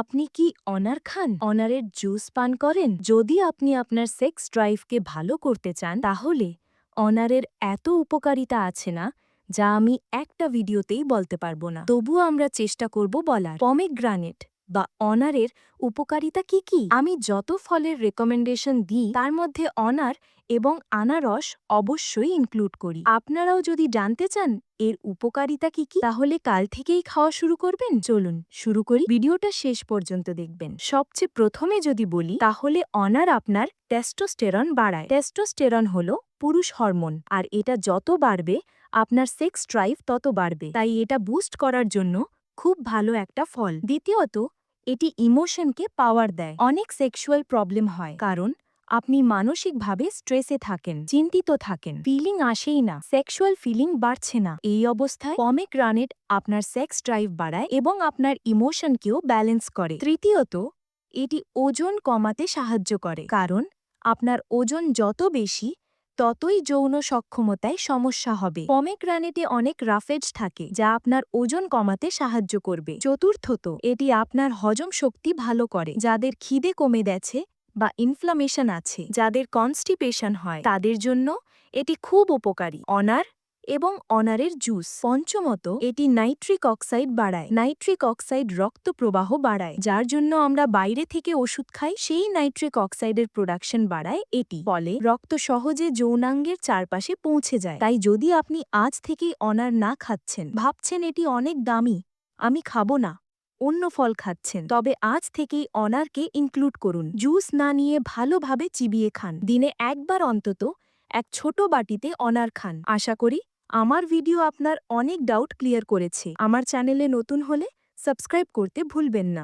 আপনি কি অনার খান? অনারের জুস পান করেন? যদি আপনি আপনার সেক্স ড্রাইভকে ভালো করতে চান, তাহলে অনারের এত উপকারিতা আছে না, যা আমি একটা ভিডিওতেই বলতে পারব না। তবুও আমরা চেষ্টা করব বলার। পমেগ্রানেট বা অনারের উপকারিতা কি কি? আমি যত ফলের রেকমেন্ডেশন দিই, তার মধ্যে অনার এবং আনারস অবশ্যই ইনক্লুড করি। আপনারাও যদি জানতে চান, এর উপকারিতা কি কি, তাহলে কাল থেকেই খাওয়া শুরু করবেন। চলুন, শুরু করি। ভিডিওটা শেষ পর্যন্ত দেখবেন। সবচেয়ে প্রথমে যদি বলি, তাহলে অনার আপনার টেস্টোস্টেরন বাড়ায়। টেস্টোস্টেরন হল পুরুষ হরমোন আর এটা যত বাড়বে, আপনার সেক্স ড্রাইভ তত বাড়বে। তাই এটা বুস্ট করার জন্য খুব ভালো একটা ফল। দ্বিতীয়ত, এটি ইমোশনকে পাওয়ার দেয়। অনেক সেক্সুয়াল প্রবলেম হয়। কারণ, আপনি মানসিকভাবে স্ট্রেসে থাকেন, চিন্তিত থাকেন। ফিলিং আসেই না। সেক্সুয়াল ফিলিং বাড়ছে না। এই অবস্থায় পমেক রানেট আপনার সেক্স ড্রাইভ বাড়ায় এবং আপনার ইমোশনকেও ব্যালেন্স করে। তৃতীয়ত, এটি ওজন কমাতে সাহায্য করে। কারণ, আপনার ওজন যত বেশি ততই যৌন সক্ষমতায় সমস্যা হবে। পমেগ্রানেটে অনেক রাফেজ থাকে, যা আপনার ওজন কমাতে সাহায্য করবে। চতুর্থত, এটি আপনার হজম শক্তি ভালো করে, যাদের খিদে কমে গেছে বা ইনফ্লামেশন আছে, যাদের কনস্টিপেশন হয়। তাদের জন্য এটি খুব উপকারী। অনার এবং অনারের জুস। পঞ্চমত, এটি নাইট্রিক অক্সাইড বাড়ায়। নাইট্রিক অক্সাইড রক্ত প্রবাহ বাড়ায়, যার জন্য আমরা বাইরে থেকে ওষুধ খাই, সেই নাইট্রিক অক্সাইডের প্রোডাকশন বাড়ায় এটি। ফলে রক্ত সহজে যৌনাঙ্গের চারপাশে পৌঁছে যায়। তাই যদি আপনি আজ থেকেই অনার না খাচ্ছেন, ভাবছেন এটি অনেক দামি, আমি খাব না, অন্য ফল খাচ্ছেন, তবে আজ থেকেই অনারকে ইনক্লুড করুন। জুস না নিয়ে ভালোভাবে চিবিয়ে খান। দিনে একবার অন্তত এক ছোট বাটিতে অনার খান। আশা করি আমার ভিডিও আপনার অনেক ডাউট ক্লিয়ার করেছে। আমার চ্যানেলে নতুন হলে সাবস্ক্রাইব করতে ভুলবেন না।